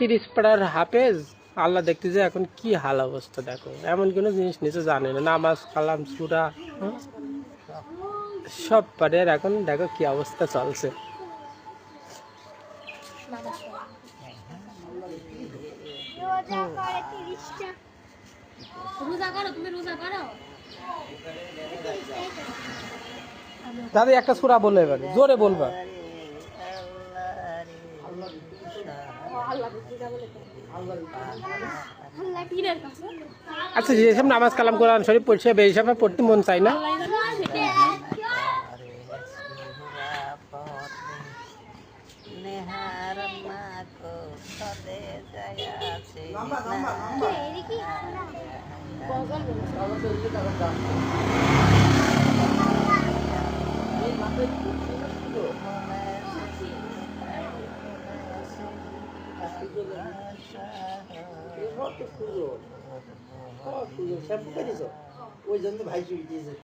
তিরিশ পাড়ার হাফেজ, আল্লাহ দেখতে যে এখন কি হাল অবস্থা দেখো। এমন কোনো জিনিস নিচে জানে না, নামাজ, কালাম, সুরা হ্যাঁ? সব পাড়ের এখন দেখো কি অবস্থা চলছে। দাদি, একটা সুরা বললে এবার, জোরে বলবা। পীরের আচ্ছা যেসব নামাজ কালাম কোরআন শরীফ পড়ছে বেহিসাবে পড়তে মন চাই না। যায়াছে এদিকে ওই জন্য ভাই